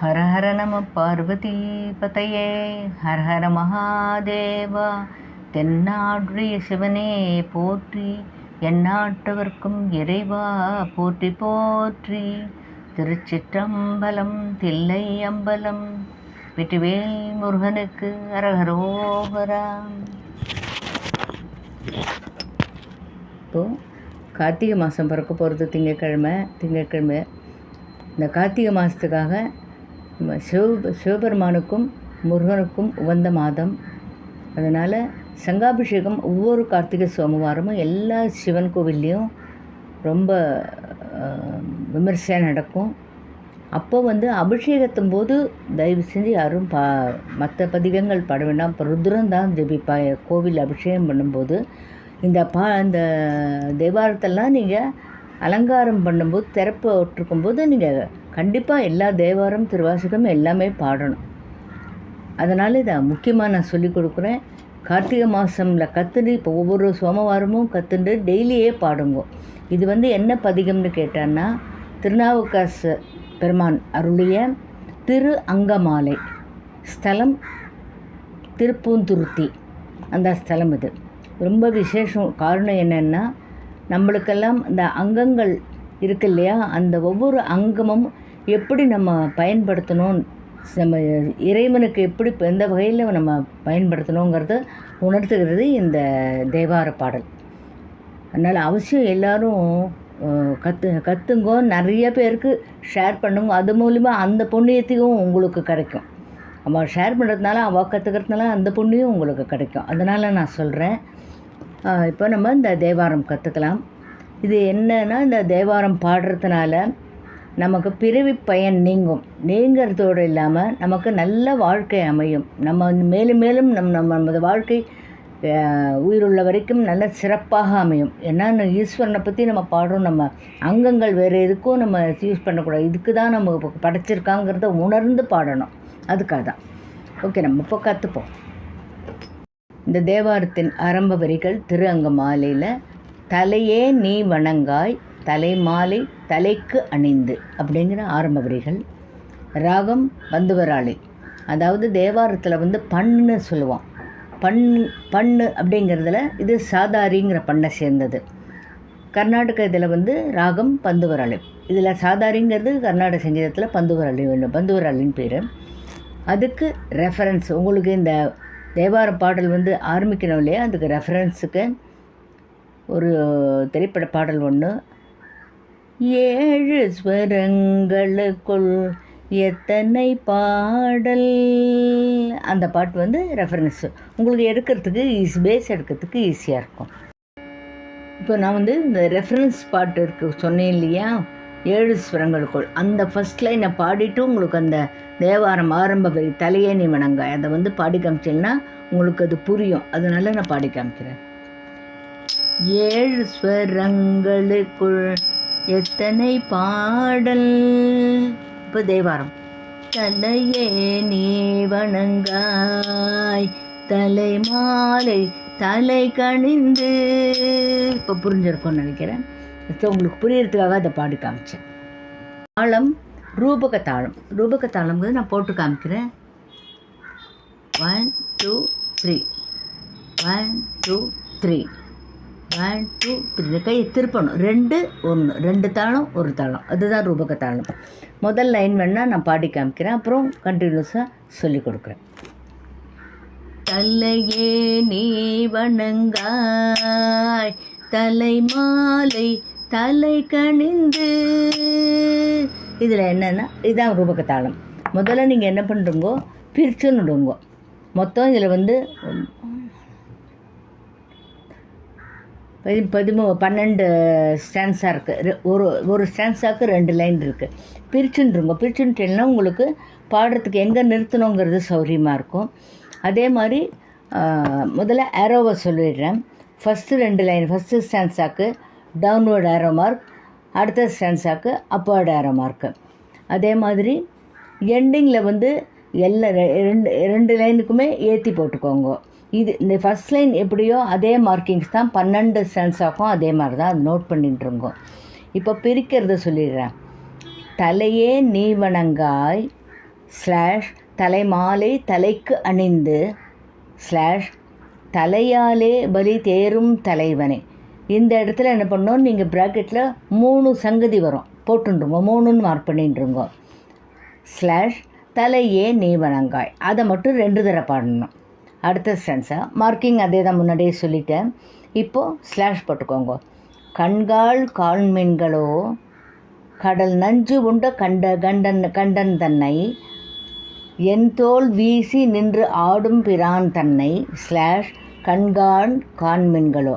ஹர ஹர நம பார்வதி பதையே ஹர ஹர மகாதேவா தென்னாடுடைய சிவனே போற்றி எந்நாட்டவர்க்கும் இறைவா போற்றி போற்றி. திருச்சிற்றம்பலம் தில்லை அம்பலம் வெற்றிவேல் முருகனுக்கு அரகரோகரா இப்போது கார்த்திகை மாதம் பிறக்க போகிறது திங்கட்கிழமை திங்கட்கிழமை. இந்த கார்த்திகை மாதத்துக்காக சிவ சிவபெருமானுக்கும் முருகனுக்கும் உகந்த மாதம். அதனால் சங்காபிஷேகம் ஒவ்வொரு கார்த்திகை சோமவாரமும் எல்லா சிவன் கோவில்லையும் ரொம்ப விமர்சையாக நடக்கும். அப்போ வந்து அபிஷேகத்தும் போது தயவு செஞ்சு யாரும் பா மற்ற பதிகங்கள் பாட வேண்டாம். இப்போ ருத்ரன் தான் ஜெபிப்பா கோவில் அபிஷேகம் பண்ணும்போது. இந்த பா இந்த தேவாரத்தெல்லாம் நீங்கள் அலங்காரம் பண்ணும்போது திறப்பு விட்டுருக்கும்போது நீங்கள் கண்டிப்பாக எல்லா தேவாரம் திருவாசகம் எல்லாமே பாடணும். அதனால் இதை முக்கியமாக நான் சொல்லி கொடுக்குறேன். கார்த்திகை மாதம்ல கத்துண்டு இப்போ ஒவ்வொரு சோமவாரமும் கத்துண்டு டெய்லியே பாடுங்க. இது வந்து என்ன பதிகம்னு கேட்டான்னா திருநாவுக்கரசு பெருமான் அருளிய திரு அங்கமாலை. ஸ்தலம் திருப்பூந்துருத்தி. அந்த ஸ்தலம் இது. ரொம்ப விசேஷம். காரணம் என்னென்னா நம்மளுக்கெல்லாம் இந்த அங்கங்கள் இருக்கு இல்லையா? அந்த ஒவ்வொரு அங்கமும் எப்படி நம்ம பயன்படுத்தணும்? நம்ம இறைவனுக்கு எப்படி எந்த வகையில் நம்ம பயன்படுத்தணுங்கிறத உணர்த்துகிறது இந்த தேவார பாடல். அதனால் அவசியம் எல்லோரும் கற்று கற்றுங்கோ நிறைய பேருக்கு ஷேர் பண்ணுங்க. அது மூலிமா அந்த புண்ணியத்தையும் உங்களுக்கு கிடைக்கும். அவள் ஷேர் பண்ணுறதுனால அவள் கற்றுக்கிறதுனால அந்த புண்ணியம் உங்களுக்கு கிடைக்கும். அதனால் நான் சொல்கிறேன் இப்போ நம்ம இந்த தேவாரம் கற்றுக்கலாம் இது என்னன்னா இந்த தேவாரம் பாடுறதுனால நமக்கு பிறவி பயன் நீங்கும். நீங்கிறதோடு இல்லாமல் நமக்கு நல்ல வாழ்க்கை அமையும். நம்ம வந்து மேலும் மேலும் நம் நம்ம நமது வாழ்க்கை உயிருள்ள வரைக்கும் நல்ல சிறப்பாக அமையும். ஏன்னா ஈஸ்வரனை பற்றி நம்ம பாடுறோம். நம்ம அங்கங்கள் வேறு எதுக்கும் நம்ம யூஸ் பண்ணக்கூடாது. இதுக்கு தான் நம்ம படைச்சிருக்காங்கிறத உணர்ந்து பாடணும். அதுக்காக தான். ஓகே நம்ம இப்போ கற்றுப்போம் இந்த தேவாரத்தின் ஆரம்ப வரிகள் திரு அங்க மாலையில் தலையே நீ வணங்காய் தலை மாலை தலைக்கு அணிந்து அப்படிங்கிற ஆரம்ப வரிகள். ராகம் பந்துவராளி அதாவது தேவாரத்தில் வந்து பண்ணுன்னு சொல்லுவான். பண் பண்ணு அப்படிங்கிறதுல இது சாதாரிங்கிற பண்ணை சேர்ந்தது. கர்நாடக இதில் வந்து ராகம் பந்துவராளி இதில் சாதாரிங்கிறது கர்நாடக சங்கீதத்தில் பந்துவராளி வேணும். பந்துவராளின்னு பேர். அதுக்கு ரெஃபரன்ஸ் உங்களுக்கு இந்த தேவார பாடல் வந்து ஆரம்பிக்கணும் இல்லையா? அதுக்கு ரெஃபரன்ஸுக்கு ஒரு திரைப்பட பாடல் ஒன்று ஏழு ஸ்வரங்களுக்குள் எத்தனை பாடல்? அந்த பாட்டு வந்து ரெஃபரன்ஸ் உங்களுக்கு எடுக்கிறதுக்கு ஈஸி பேஸ் எடுக்கிறதுக்கு ஈஸியாக இருக்கும். இப்போ நான் வந்து இந்த ரெஃபரன்ஸ் பாட்டு இருக்கு சொன்னேன் இல்லையா? ஏழு ஸ்வரங்களுக்குள். அந்த ஃபர்ஸ்ட் லைனை பாடிட்டு உங்களுக்கு அந்த தேவாரம் ஆரம்ப வரி தலையே நீ வணங்க அதை வந்து பாடி காமிச்சேன்னா உங்களுக்கு அது புரியும். அதனால நான் பாடி காமிக்கிறேன். ஏழு ஸ்வரங்களுக்குள் எத்தனை பாடல்? இப்போ தேவாரம். தலையே நீ வணங்காய். தலை மாலை தலை கணிந்து இப்போ புரிஞ்சிருக்கும்னு நினைக்கிறேன். உங்களுக்கு புரியறதுக்காக அதை பாடி காமிச்சேன். தாளம் ரூபக தாளம். ரூபக தாளம்ங்கிறது நான் போட்டு காமிக்கிறேன். One two three one two three one two three கையை திருப்பணும். ரெண்டு ஒன்று ரெண்டு தாளம் ஒரு தாளம். அதுதான் ரூபக தாளம். முதல் லைன் வேணால் நான் பாடி காமிக்கிறேன். அப்புறம் கண்டினியூஸாக சொல்லி கொடுக்குறேன். தலையே நீ வணங்காய். தலை மாலை தலை கணிந்து இதில் என்னென்னா இதுதான் ரூபக தாளம். முதல்ல நீங்கள் என்ன பண்ணுறீங்கோ பிரிச்சுன்னு விடுங்கோ. மொத்தம் இதில் வந்து பதி பதிமூ பன்னெண்டு ஸ்டான்ஸாக இருக்குது ஒரு ஒரு ஸ்டான்ஸாக்கு ரெண்டு லைன் இருக்குது பிரிச்சுன்றுங்க. பிரிச்சுன்ட்டேன்னா உங்களுக்கு பாடுறதுக்கு எங்கே நிறுத்தணுங்கிறது சௌரியமாக இருக்கும். அதே மாதிரி முதல்ல ஏரோவை சொல்லிடுறேன். ஃபஸ்ட்டு ரெண்டு லைன் ஃபஸ்ட்டு ஸ்டான்ஸாக்கு டவுன்வர்ட் ஏரோ மார்க் அடுத்த ஸ்டான்ஸாக்கு அப்வர்ட் ஏரோ மார்க்கு அதே மாதிரி எண்டிங்கில் வந்து எல்லா ரெண்டு ரெண்டு லைனுக்குமே ஏற்றி போட்டுக்கோங்க. இது இந்த ஃபஸ்ட் லைன் எப்படியோ அதே மார்க்கிங்ஸ் தான் பன்னெண்டு ஸ்டான்ஸாக்கும் அதே மாதிரி தான் அது நோட் பண்ணிட்டுருங்கோ இப்போ பிரிக்கிறத சொல்லிடுறேன். தலையே நீ வணங்காய் ஸ்லாஷ் தலைமாலை தலைக்கு அணிந்து ஸ்லாஷ் தலையாலே பலி தேரும் தலைவனே. இந்த இடத்துல என்ன பண்ணோம் நீங்கள் ப்ராக்கெட்டில் மூணு சங்கதி வரும். போட்டுருங்க மூணுன்னு மார்க் பண்ணிட்டுருங்க. ஸ்லாஷ் தலையே நீ வணங்காய் அதை மட்டும் ரெண்டு தடவை பாடணும். அடுத்த ஸ்டென்ஸாக மார்க்கிங் அதே தான் முன்னாடியே சொல்லிட்டேன். இப்போது ஸ்லாஷ் போட்டுக்கோங்க. கண்கால் கால்மீன்களோ கடல் நஞ்சு உண்ட கண்ட கண்டன் கண்டன் தன்னை என் தோல் வீசி நின்று ஆடும் பிரான் தன்னை ஸ்லாஷ் கண்கால் கான்மீன்களோ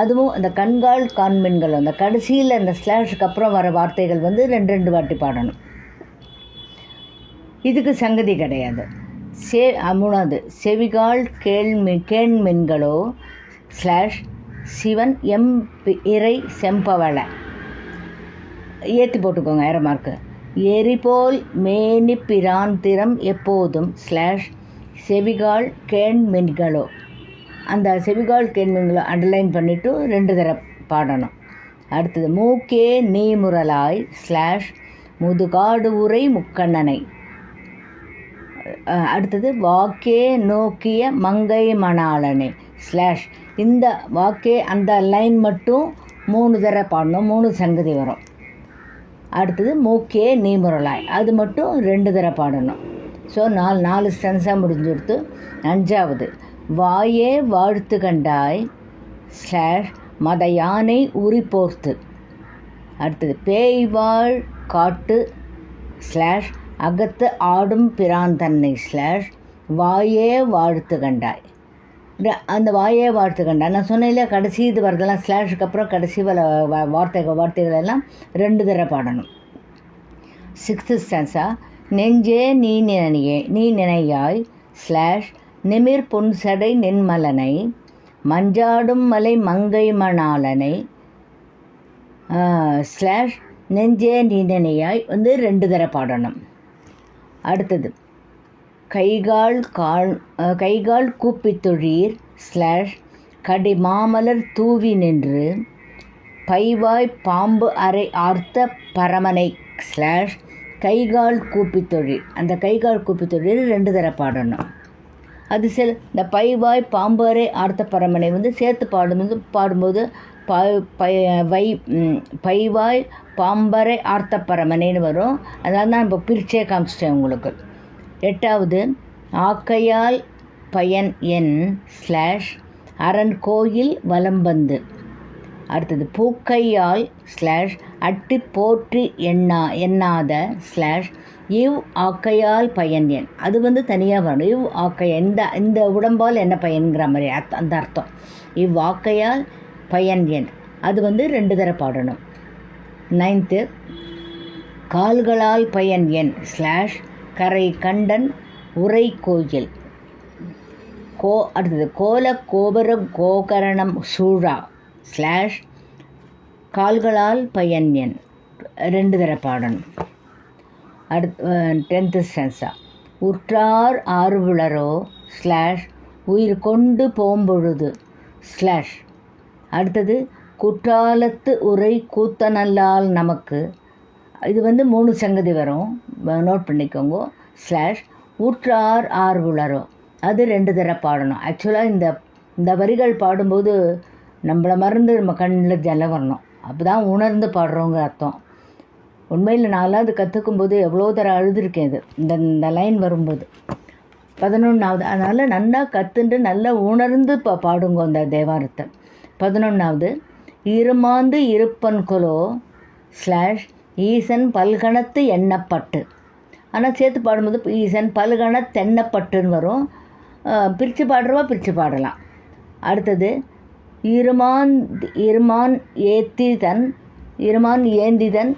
அதுவும் அந்த கண்கால் கான்மீன்களோ அந்த கடைசியில் அந்த ஸ்லாஷுக்கு அப்புறம் வர வார்த்தைகள் வந்து ரெண்டு ரெண்டு வாட்டி பாடணும். இதுக்கு சங்கதி கிடையாது. சே மூணாவது செவிகால் கேள்மி கேண்மென்களோ ஸ்லாஷ் சிவன் எம் பி- இறை செம்பவளை. ஏற்றி போட்டுக்கோங்க ஏற மார்க்கு எரிபோல் மேனி பிராந்திரம் எப்போதும் ஸ்லாஷ் செவிகால் கேண்மென்களோ. அந்த செவிகால் கேண்மென்களோ அண்டர்லைன் பண்ணிவிட்டு ரெண்டு தடவை பாடணும். அடுத்தது மூக்கே நீமுரலாய் ஸ்லாஷ் முதுகாடு உரை முக்கண்ணனை. அடுத்தது வாக்கே நோக்கிய மங்கை மணாளனே ஸ்லாஷ் இந்த வாக்கே அந்த லைன் மட்டும் மூணு தடவை பாடணும் மூணு சங்கதி வரும். அடுத்தது மூக்கே நீமுரலாய் அது மட்டும் ரெண்டு தடவை பாடணும். ஸோ நாலு நாலு ஸ்டென்ஸாக முடிஞ்சுடுத்து அஞ்சாவது. வாயே வாழ்த்து கண்டாய் ஸ்லாஷ் மத யானை உரி போர்த்து. அடுத்தது பேய் வாழ் காட்டு ஸ்லாஷ் அகத்து ஆடும் பிரான் தன்னை ஸ்லாஷ் வாயே வாழ்த்து கண்டாய். அந்த வாயே வாழ்த்து கண்டாய். நான் சொன்னேன்ல கடைசி இது வரதெல்லாம் ஸ்லாஷுக்கு அப்புறம் கடைசி வர வார்த்தை வார்த்தைகள் வார்த்தைகள் எல்லாம் ரெண்டு தடவை பாடணும். சிக்ஸ்த்து ஸ்டான்ஸா நெஞ்சே நீ நினையே நீ நினையாய் ஸ்லாஷ் நிமிர் பொன்சடை நென்மலனை மஞ்சாடும் மலை மங்கை மணாலனை ஸ்லாஷ் நெஞ்சே நீண்டனையாய் வந்து ரெண்டு தடவை பாடணும். அடுத்தது கைகால் கால் கைகால் கூப்பித் தொழீர் ஸ்லாஷ் கடி மாமலர் தூவி நின்று பைவாய் பாம்பு அறை ஆர்த்த பரமனை ஸ்லாஷ் கைகால் கூப்பித் தொழில் அந்த கைகால் கூப்பித் தொழில் ரெண்டு தடவை பாடணும். அது சில இந்த பைவாய் பாம்பு அறை ஆர்த்த பரமனை வந்து சேர்த்து பாடும்போது பாடும்போது ப பை வை பைவாய் பாம்பரை ஆர்த்தப்பரமனைன்னு வரும். அதனால தான் இப்போ பிரிச்சே காமிச்சிட்டேன் உங்களுக்கு. எட்டாவது ஆக்கையால் பயன் என் ஸ்லாஷ் அரண் கோயில் வலம்பந்து. அடுத்தது பூக்கையால் ஸ்லாஷ் அட்டி போற்றி எண்ணா எண்ணாத ஸ்லாஷ் இவ் ஆக்கையால் பயன் எண் அது வந்து தனியாக வரணும். இவ் ஆக்கைய இந்த இந்த உடம்பால் என்ன பயன்கிற மாதிரி அந்த அர்த்தம். இவ் ஆக்கையால் பயன் எண் அது வந்து ரெண்டு தர பாடணும். நைன்த்து கால்களால் பயன் எண் ஸ்லாஷ் கரை கண்டன் உரை கோயில். கோ அடுத்தது கோல கோபுர கோகரணம் சூழா ஸ்லாஷ் கால்களால் பயன் எண் ரெண்டு தர பாடணும் அடுத்து டென்த்து சென்சா உற்றார் ஆர்வலரோ ஸ்லாஷ் உயிர் கொண்டு போம்பொழுது ஸ்லாஷ் அடுத்தது குற்றாலத்து உரை கூத்தனல்லால் நமக்கு இது வந்து மூணு சங்கதி வரும். நோட் பண்ணிக்கோங்க. ஸ்லாஷ் ஊற்றார் ஆர்வலரோ அது ரெண்டு தடவை பாடணும். ஆக்சுவலாக இந்த இந்த வரிகள் பாடும்போது நம்மளை மறந்து நம்ம கண்ணில் ஜலம் வரணும். அப்போ தான் உணர்ந்து பாடுறோங்க அர்த்தம். உண்மையில் நான்லாம் அது கற்றுக்கும் போது எவ்வளோ தர அழுதுருக்கேன் இது. இந்த இந்த லைன் வரும்போது. பதினொன்றாவது அதனால் நல்லா கற்றுண்டு நல்லா உணர்ந்து பா பாடுங்க அந்த தேவாரத்தை. பதினொன்றாவது இருமாந்து இருப்பன்கொலோ ஸ்லாஷ் ஈசன் பல்கணத்து எண்ணப்பட்டு. ஆனால் சேர்த்து பாடும்போது ஈசன் பல்கணத்து எண்ணப்பட்டுன்னு வரும். பிரித்து பாடுறவா பிரித்து பாடலாம். அடுத்தது இருமான் இருமான் ஏத்திதன் இருமான் ஏந்திதன்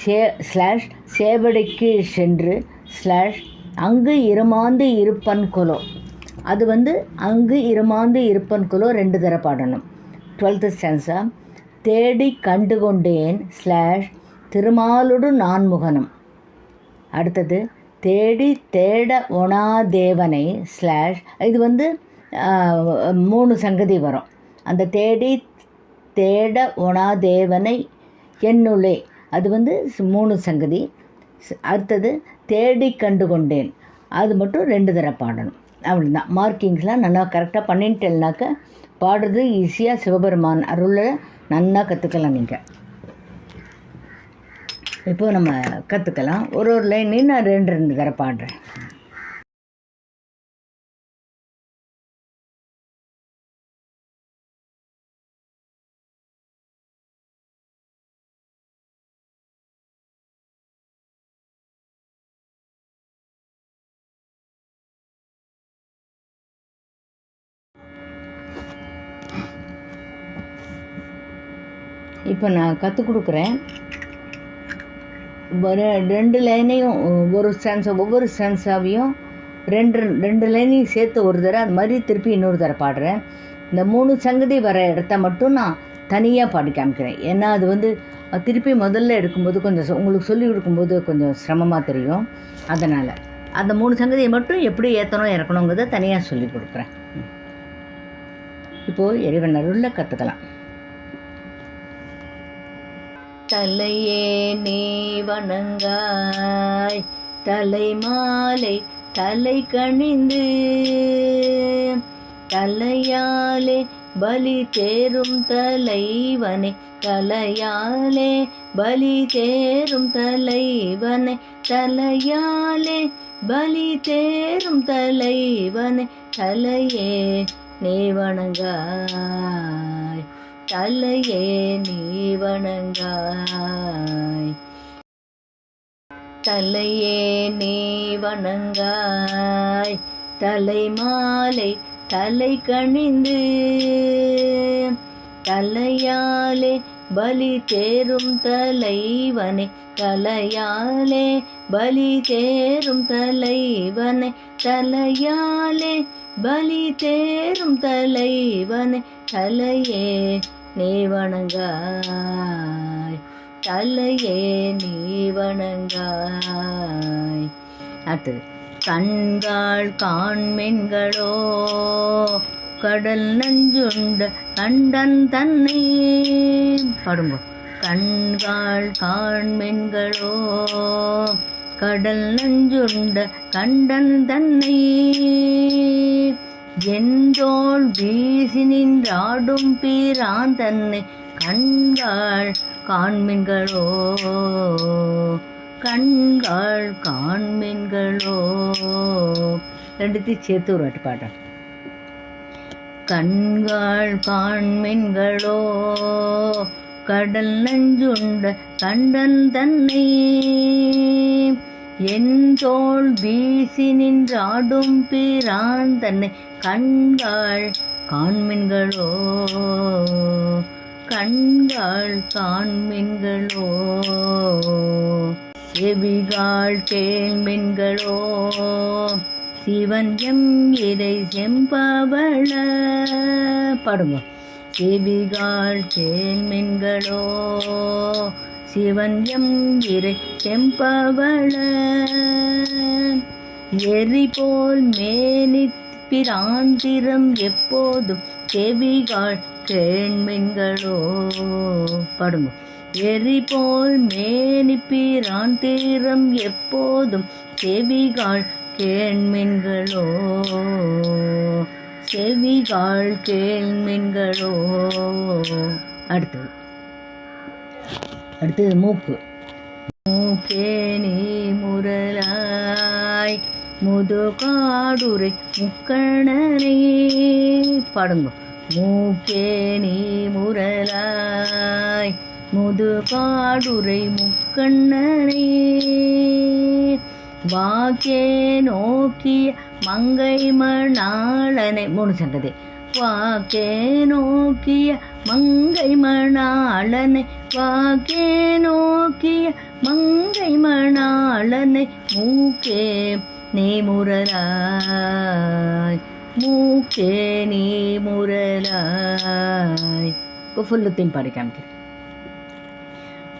சே ஸ்லாஷ் சேவடிக்கு சென்று ஸ்லாஷ் அங்கு இருமாந்து இருப்பன் குலோ. அது வந்து அங்கு இருமாந்து இருப்பன் குலோ ரெண்டு தர பாடணும். டுவெல்த்து ஸ்டான்ஸா தேடி கண்டுகொண்டேன் ஸ்லாஷ் திருமாலுடு நான்முகனும். அடுத்தது தேடி தேட ஒணா தேவனை ஸ்லாஷ் இது வந்து மூணு சங்கதி வரும். அந்த தேடி தேட ஒணா தேவனை என்னுள்ளே அது வந்து மூணு சங்கதி. அடுத்தது தேடி கண்டு கொண்டேன் அது மட்டும் ரெண்டு தடவை பாடணும். அவ்வளோதான் மார்க்கிங்ஸ்லாம் நல்லா கரெக்டாக பண்ணிட்டேன்னாக்க பாடுறது ஈஸியாக சிவபெருமான் அருளை நல்லா கற்றுக்கலாம் நீங்கள் இப்போ நம்ம கற்றுக்கலாம் ஒரு ஒரு லைன்லையும் நான் ரெண்டு ரெண்டு தடவை பாடுறேன். இப்போ நான் கற்றுக் கொடுக்குறேன். ஒரு ரெண்டு லைனையும் ஒரு ஸ்டான்ஸை ஒவ்வொரு ஸ்டான்ஸாவையும் ரெண்டு ரெண்டு லைனையும் சேர்த்து ஒரு தடவை அது மாதிரி திருப்பி இன்னொரு தடவை பாடுறேன். இந்த மூணு சங்கதி வர இடத்த மட்டும் நான் தனியாக பாடி காமிக்கிறேன். ஏன்னா அது வந்து திருப்பி முதல்ல எடுக்கும்போது கொஞ்சம் உங்களுக்கு சொல்லி கொடுக்கும்போது கொஞ்சம் சிரமமாக தெரியும். அதனால் அந்த மூணு சங்கதியை மட்டும் எப்படி ஏற்றணும் இறக்கணுங்கிறத தனியாக சொல்லி கொடுக்குறேன். இப்போது இறைவன் அருளில் கற்றுக்கலாம் தலையே நீ வணங்காய். தலை மாலை தலை கணிந்து தலையாலே பலி தேரும் தலைவனே. தலையாலே பலி தேரும் தலைவனே. தலையாலே பலி தேரும் தலைவனே. தலையே நீ வணங்காய். தலையே நீ வணங்காய். தலையே நீ வணங்காய். தலை மாலை தலை கணிந்து தலையாலே பலி தேரும் தலைவனே. தலையாலே பலி தேரும் தலைவனே. தலையாலே பலி தேரும் தலைவனே. தலையே நீ வணங்காய். தலையே நீ வணங்காய். அடுத்தது கண்காள் காண்மென்களோ கடல் நஞ்சுண்ட கண்டன் தன்னை. பாடுங்க. கண்காள் காண்மென்களோ கடல் நஞ்சுண்ட கண்டன் தன்னை. எந்தோள் வீசி நின்றாடும் பீரான் தன்னை கண்கள் காண்மின்களோ? கண்கள் காண்மின்களோ? ரெண்டுத்தையும் சேர்த்து ஒரு வாட்டி பாடுறேன். கண்கள் காண்மின்களோ? கடல் நஞ்சுண்ட கண்டன் தன்னை என்றோள் வீசி நின்றாடும் பிரான் தன்னை கண்கள் காண்மின்களோ? கண்கள் காண்மின்களோ? செவிகாள் கேள்மின்களோ? சிவன் எம் இதை செம்பவள? பாடுங்க. செவிகாள் கேள்மின்களோ? சிவன் எம் இரு செம்பவள எரி போல் மேனி பிராந்திரம் எப்போதும் செவிகாள் கேண்மின்களோ. படுங்க. எரி போல் மேனி பிராந்திரம் எப்போதும் செவிகாள் கேண்மின்களோ. செவிகாள் கேள்மின்களோ அடுத்தது. அடுத்தது மூக்கு மூக்கேணி முரலாய் முதுகாடுரை முக்கணனே. பாடுங்க. மூக்கேணி முரலாய் முதுகாடுரை முக்கண்ணனே வாக்கே நோக்கிய மங்கை மணாளனை மூணு சங்கதி வாக்கே நோக்கிய மங்கை மணாளனை வாக்கே நோக்கிய மங்கை மணாளனை மூக்கே நீ முரலாய் மூக்கே நீ முரலாய். பாடி காமிக்கிறேன்.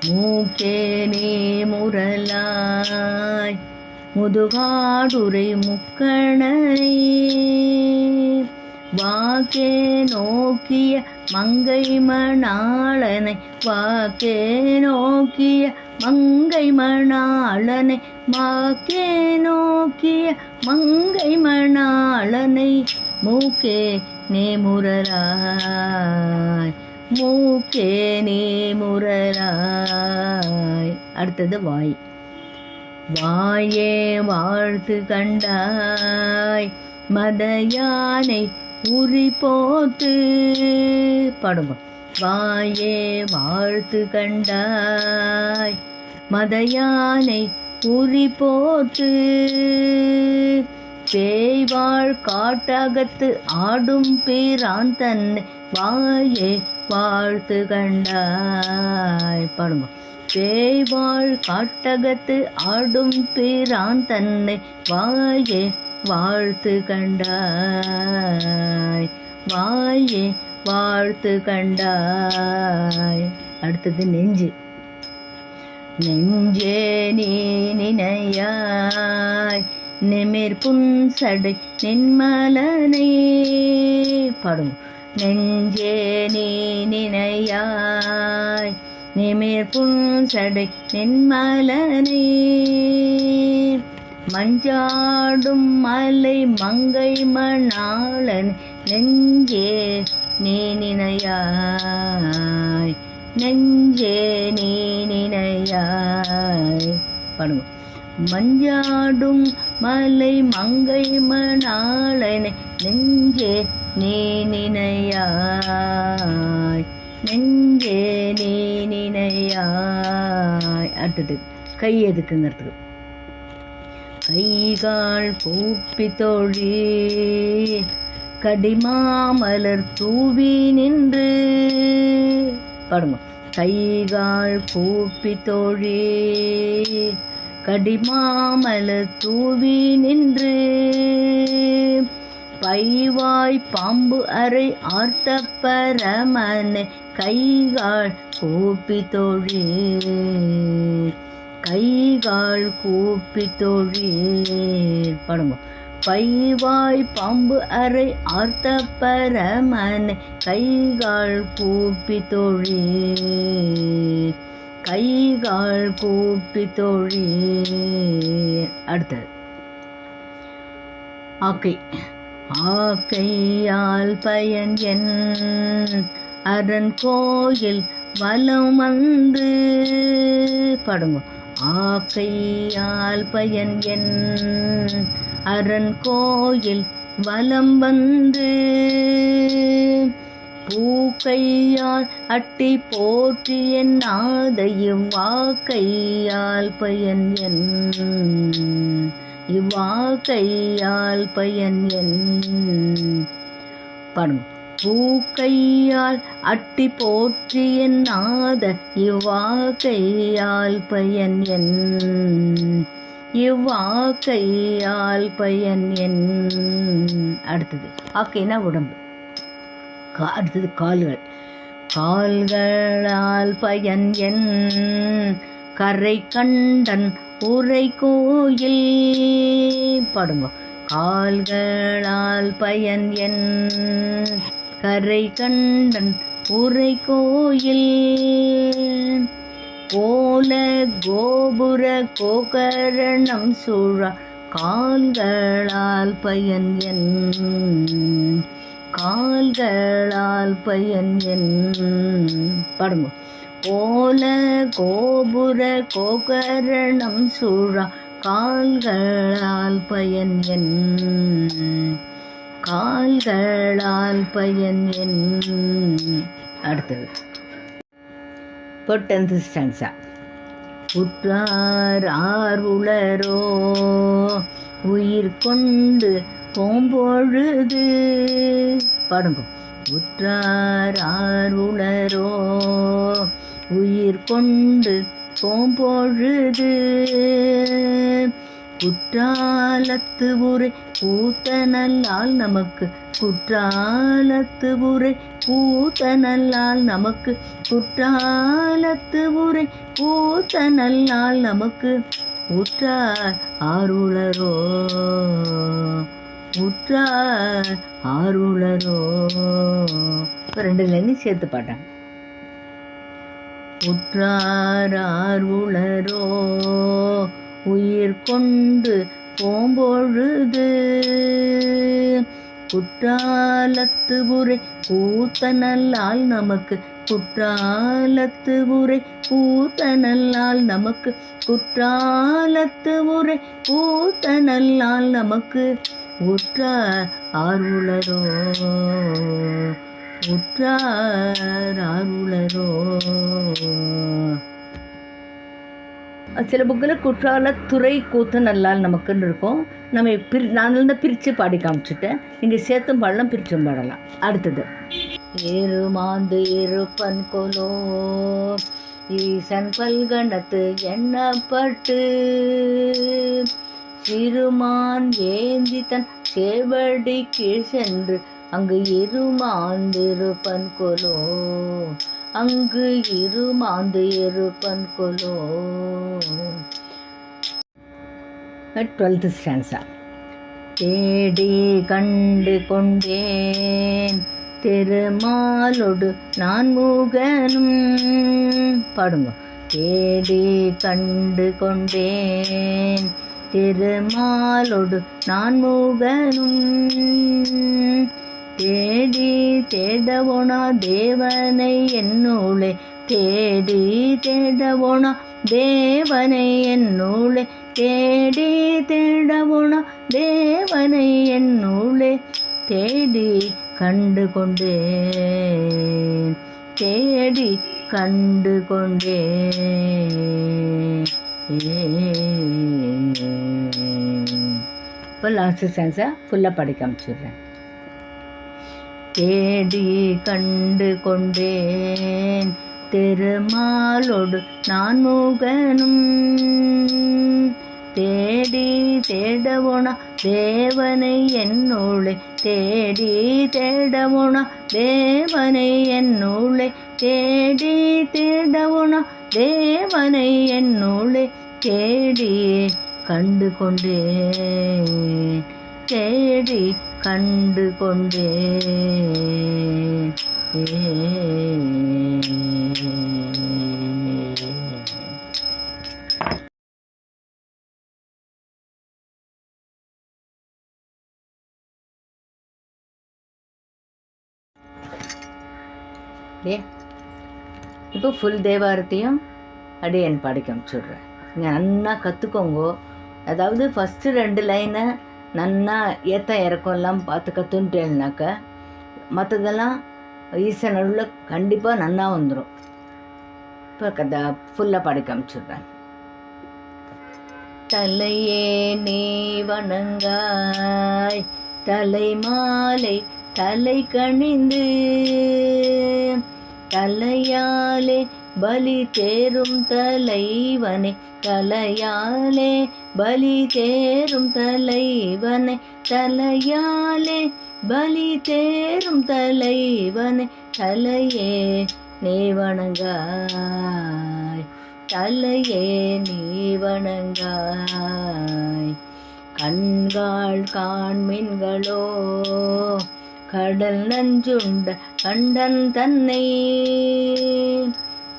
மூக்கே நீ முரலாய் முதுகாடுரை முக்கணனே. வாக்கே நோக்கிய மங்கை மணாளனை வாக்கே நோக்கிய மங்கை மணாளனை மாக்கே நோக்கிய மங்கை மணாளனை மூக்கே நே முரராய் மூக்கே நே முரராய். அடுத்தது வாய். வாயே வாழ்த்து கண்டாய் மதயானை உரி போத்து பாடுங்க வாயே வாழ்த்து கண்டாய். மதயானை உரி போத்து பேய்வாழ் காட்டகத்து ஆடும் பேரான் தன்னை வாயே வாழ்த்து கண்டாய். பாடுங்க பேய்வாழ் காட்டகத்து ஆடும் பேரான் தன்னை வாயே வாழ்த்து கண்டாய். வாயே வாழ்த்து கண்டாய். அடுத்தது நெஞ்சு. நெஞ்சே நீ நினையாய். நிமிர் புன்சடை நின்மலனே. பாடும் நெஞ்சே நீ நினையாய். நிமிர் புன்சடை நின்மலனே. மஞ்சாடும் மலை மங்கை மணாளன் நெஞ்சே நீ நினையாய் நெஞ்சே நீ நினையாய். பாடுங்க. மஞ்சாடும் மலை மங்கை மணாளனை நெஞ்சே நீ நினையாய் நெஞ்சே நீ நினையாய். அடுத்தது கை எதுக்குங்கிறதுக்கு. கைகால் பூப்பி தோழி கடிமாமலர் தூவி நின்று. பாருங்க கைகால் பூப்பி தோழி கடிமாமலர் தூவி நின்று. பைவாய் பாம்பு அறை ஆர்த்தப்பரமன கைகால் கூப்பி தோழி கைகால் கூப்பி தொழில் பாடுங்க. பைவாய் பாம்பு அறை ஆர்த்த பரமனை கைகால் கூப்பி தொழில் கைகால் கூப்பி தொழில் அடுத்தது. ஆக்கை. ஆக்கையால் பயன் என் அரண் கோயில் வலம் வந்து. பாடுங்க. ஆக்கையால் பயன் என் அரண் கோயில் வலம் வந்து. பூக்கையால் அட்டி போற்றி என் ஆதையும் வாக்கையால் பயன் என் இவ்வாக்கையால் பயன் என். பாடுங்க. பூக்கையால் அட்டி போற்றி என்னாத இவ்வாக்கையால் பயன் என் இவ்வாக்கையால் பயன் என். அடுத்தது ஆக்கைனா உடம்பு. அடுத்தது கால்கள். கால்களால் பயன் என் கரை கண்டன் உரை கோயில். பாடுங்க. கால்களால் பயன் என். கரை கண்டன் உரை கோயில். கோல கோபுர கோகரணம் சூழ கால்களால் பயன் என். கால்களால் பயன் என். பாடுங்க. கோல கோபுர கோகரணம் சூழ கால்களால் பயன் என். கால்களால் பயன் என். அடுத்தது. பொட்டந்து ஸ்டான்ஸா உற்றார் ஆருளரோ உயிர் கொண்டு போம்பொழுது. பாடுங்க. உற்றார் ஆருளரோ உயிர் கொண்டு போம்பொழுது. குற்றாலத்து உரை கூத்த நல்லால் நமக்கு. குற்றாலத்து உரை கூத்த நல்லால் நமக்கு. குற்றாலத்து உரை கூத்த நல்லால் நமக்கு. உற்றார் ஆருளரோ உற்றார் ஆருளரோ. ரெண்டு லைனையும் சேர்த்து பாட்டாங்க உற்றார் உளரோ உயிர் கொண்டு போம்பொழுது. குற்றாலத்து உரை கூத்தனல்லால் நமக்கு குற்றாலத்து உரை கூத்தனல்லால் நமக்கு குற்றாலத்து உரை கூத்தனல்லால் நமக்கு. உற்றார் ஆர்வுளரோ உற்றார் ஆர்வுளரோ சில புக்கில் குற்றால துறை கூத்து நல்லால் நமக்குன்னு இருக்கும். நம்ம பிரி நான் தான் பிரித்து பாடி காமிச்சிட்டேன். இங்கே சேர்த்தும் பாடலாம் பிரிச்சும் பாடலாம். அடுத்தது. ஏறுமாந்து இருப்பன் கொலோ ஈசன் பல்கணத்து எண்ணப்பட்டு சிறுமான் ஏந்தி தன் சேவடி கீழ் சென்று அங்கு இருமாந்திருப்பன் கொலோ அங்கு இரு மாந்து இருப்பன் கொலோ. டுவெல்த் ஸ்டான்ஸா தேடி கண்டு கொண்டேன். திருமாலோடு நான் மூகனும். பாடுங்க. தேடி கண்டு கொண்டேன். திருமாலோடு நான் மூகனும். தேடி தேடவோனா தேவனை என்னூளே தேடி தேடவோனா தேவனை என்னூளே தேடி தேடவோனா தேவனை என்னூளே தேடி கண்டு கொண்டேன் தேடி கண்டு கொண்டேன் இப்போ லாஸ்ட் சென்ஸை ஃபுல்லாக படிக்க அமைச்சிடுறேன். தேடி கண்டு கொண்டேன். திருமாலோடு நான் மூகனும். தேடி தேடவோனா தேவனை என்னுள்ளே. தேடி தேடவோனா தேவனை என்னுள்ளே. தேடி தேடவோனா தேவனை என்னுள்ளே. தேடி கண்டு கொண்டேன். தேடி கண்டு கொண்டே. இப்போ ஃபுல் தேவாரத்தையும் அடியன் படிக்க அனுப்பிச்சுட்றேன் நீங்கள் நன்னா கற்றுக்கோங்கோ அதாவது ஃபஸ்ட்டு ரெண்டு லைனை நன்னா ஏற்ற இறக்கம்லாம் பார்த்துக்க கற்றுன்ட்டேன்னாக்க மற்றதெல்லாம் ஈஸியாக நடுவில் கண்டிப்பாக நன்னா வந்துடும் இப்போ கதை ஃபுல்லாக படிக்க அமைச்சிடுறேன். தலையே நீ வணங்காய் தலை மாலை தலை கணிந்து தலையாலே பலி தேரும் தலைவனே தலையாலே பலி தேரும் தலைவனே தலையாலே பலி தேரும் தலைவனே தலையே நீ வணங்காய் தலையே நீ வணங்காய். கண்காள் காண்மீன்களோ கடல் நஞ்சுண்ட கண்டன் தன்னை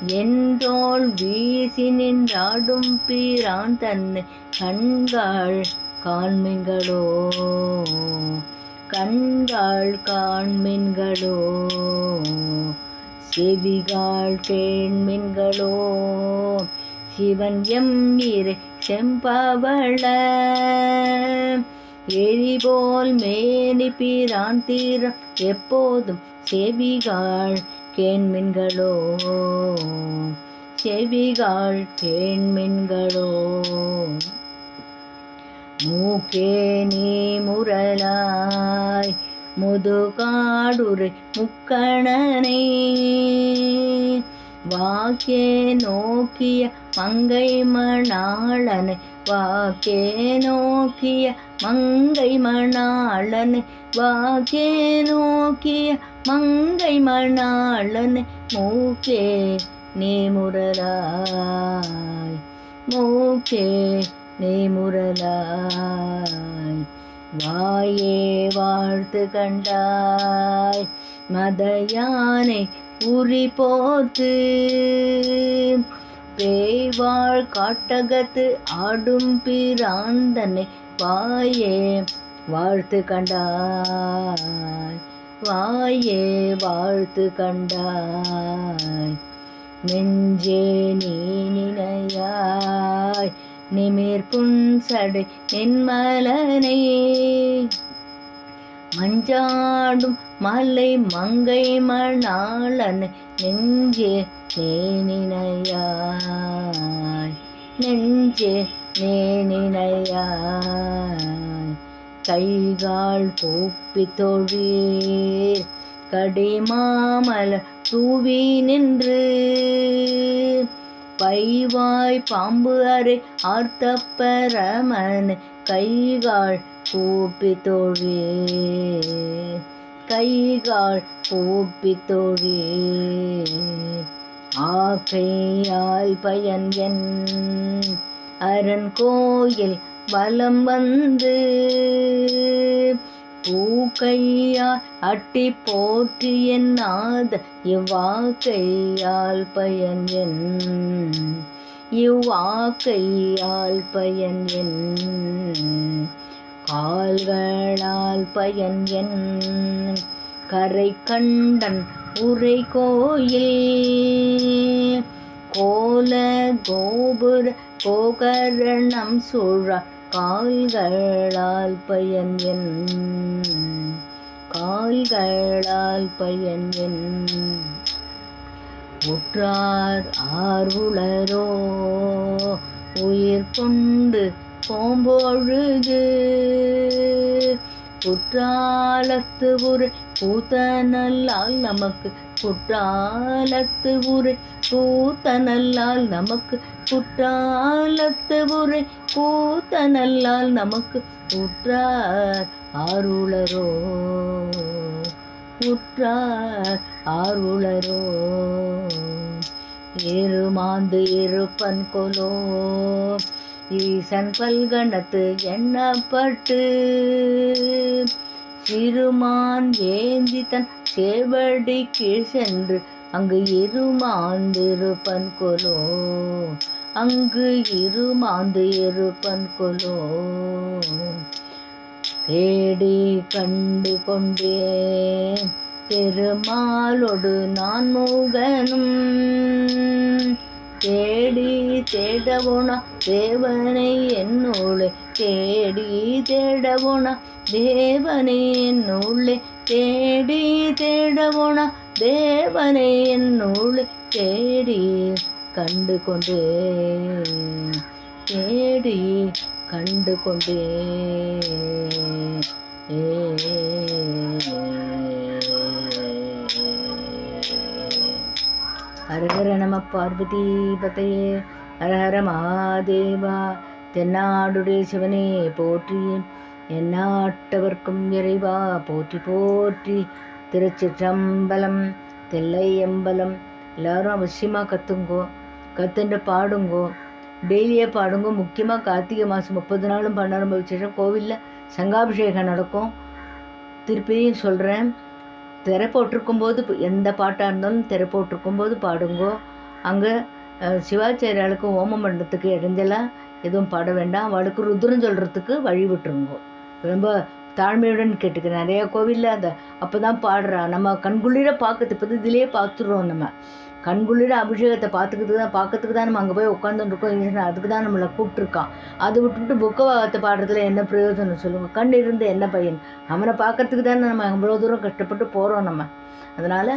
என்றோள் வீசி நின்றாடும் பீரான் தன்னை கண்கள் காண்மின்களோ? கண்கள் காண்மின்களோ? செவிகாள் கேண்மின்களோ சிவன் எம் இரு செம்பவள? எரிபோல் மேனி பிரான் தீரம் எப்போதும் செவிகாள் கேண்மின்களோ செவிகாள் கேண்மின்களோ மூக்கே நீ முரலாய் முதுகாடுரை முக்கணனை. வாக்கே நோக்கிய மங்கை மணாளனை வாக்கே நோக்கிய மங்கை மணாளனை வாக்கே நோக்கிய மங்கை மணாளன் மூக்கே நீ முரலாய். மூக்கே நீ முரலாய். வாயே வாழ்த்து கண்டாய். மதயானை உரி போத்து. பேய்வாழ் காட்டகத்து ஆடும் பிராந்தனை வாயே வாழ்த்து கண்டாய். வாயே வாழ்த்து கண்டாய். நெஞ்சே நீ நினையாய். நிமிர் புன்சடை நென்மலனை மஞ்சாடும் மலை மங்கை மணாளன். நெஞ்சே நேனினையாய் நெஞ்சே நேனினையாய் கைகால் கூப்பி தொழீர் கடிமாமல தூவி நின்று. பைவாய் பாம்பு அறை ஆர்த்த பரமன் கைகால் கூப்பி தொழே கைகால் கூப்பி தொழே ஆக்கையால் பயன் என் அரண் கோயில் வலம் வந்து பூக்கையால் அட்டி போற்றி என்னாத இவ்வாக்கையால் பயன் என் இவ்வாக்கையால் பயன் என் கால்களால் பயன் என் கரை கண்டன் உரை கோயில் கோல கோபுர கோகரணம் சூழ கால்களால் பயன் என். கால்களால் பயன் என். உற்றார் ஆர்வுளரோ உயிர் கொண்டு போம்பொழுது குற்றாலத்து உரை பூத்தனல்லால் நமக்கு குற்றாலத்து உரை பூத்தனல்லால் நமக்கு குற்றாலத்து உரை பூத்தனல்லால் நமக்கு குற்றார் ஆருளரோ குற்றார் ஆருளரோ. ஏறுமாந்து இருப்பன் கொலோ ஈசன் பல்கணத்து எண்ணப்பட்டு சிறுமான் ஏந்தி தன் சேவடி கீழ் சென்று அங்கு இருமாந்து இருப்பன் கொலோ அங்கு இருமாந்து இருப்பன் கொலோ. தேடி கண்டு கொண்டேன் பெருமாளோடு நான் மூகனும் தே தேடவோனா தேவனை என்னுள்ளே தேடி தேடவோனா தேவனை என்னுள்ளே தேடி தேடவோனா தேவனை என்னுள்ளே தேடி கண்டு கொண்டே தேடி கண்டு கொண்டே ஏ ஹரஹர நம பார்வதி பதையே ஹரஹர மகாதேவா தென்னாடுடைய சிவனே போற்றி. எந்நாட்டவர்க்கும் இறைவா போற்றி போற்றி. திருச்சிற்றம்பலம் தெல்லையம்பலம் எல்லாரும் அவசியமாக கற்றுங்கோ கற்றுண்டு பாடுங்கோ. டெய்லியே பாடுங்க முக்கியமாக கார்த்திகை மாதம் முப்பது நாளும் பன்னாரம் விசேஷம். கோவிலில் சங்காபிஷேகம் நடக்கும். திருப்பியும் சொல்கிறேன் திரை போட்டிருக்கும்போது எந்த பாட்டாக இருந்தாலும் திரை போட்டிருக்கும்போது பாடுங்கோ. அங்கே சிவாச்சாரியாளுக்கு ஹோமம் பண்ணுறதுக்கு இடைஞ்சலாக எதுவும் பாட வேண்டாம். அவளுக்கு ருத்ரம் சொல்கிறதுக்கு வழி விட்டுருங்கோ. ரொம்ப தாழ்மையுடன் கேட்டுக்க நிறையா கோவிலில் அந்த அப்போ தான் பாடுறா. நம்ம கண்குளிர பார்க்கறது இப்போ இதிலே பார்த்துடுறோம் நம்ம. கண்குளிர அபிஷேகத்தை பார்த்துக்கிறதுக்கு தான் பார்க்கறதுக்கு தான் நம்ம அங்கே போய் உட்காந்துருக்கோம் ஈஸ்வரன் அதுக்கு தான் நம்மளை கூப்பிட்ருக்கான் அதை விட்டுவிட்டு புக்கவாகத்தை பாடுறதுல என்ன பிரயோஜனம் சொல்லுங்கள் கண் இருந்து என்ன பையன்? அவனை பார்க்கறதுக்கு தானே நம்ம இவ்வளோ தூரம் கஷ்டப்பட்டு போகிறோம் நம்ம. அதனால்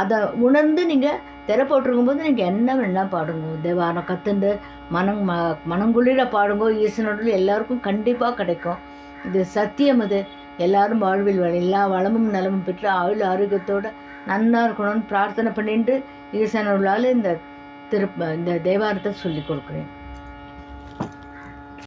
அதை உணர்ந்து நீங்கள் திரை போட்டிருக்கும்போது நீங்கள் என்ன வேணால் பாடுங்க. தேவாரம் கத்துண்டு மனம் ம மனங்குளிர பாடுங்கோ ஈசனோடு எல்லாருக்கும் கண்டிப்பாக கிடைக்கும். இது சத்தியம் இது எல்லாரும் வாழ்வில் எல்லா வளமும் நலமும் பெற்று ஆயுள் ஆரோக்கியத்தோடு நன்னா இருக்கணும்னு பிரார்த்தனை பண்ணிட்டு ஈசனருளால் இந்த திரு இந்த தேவாரத்தை சொல்லி கொடுக்குறேன்.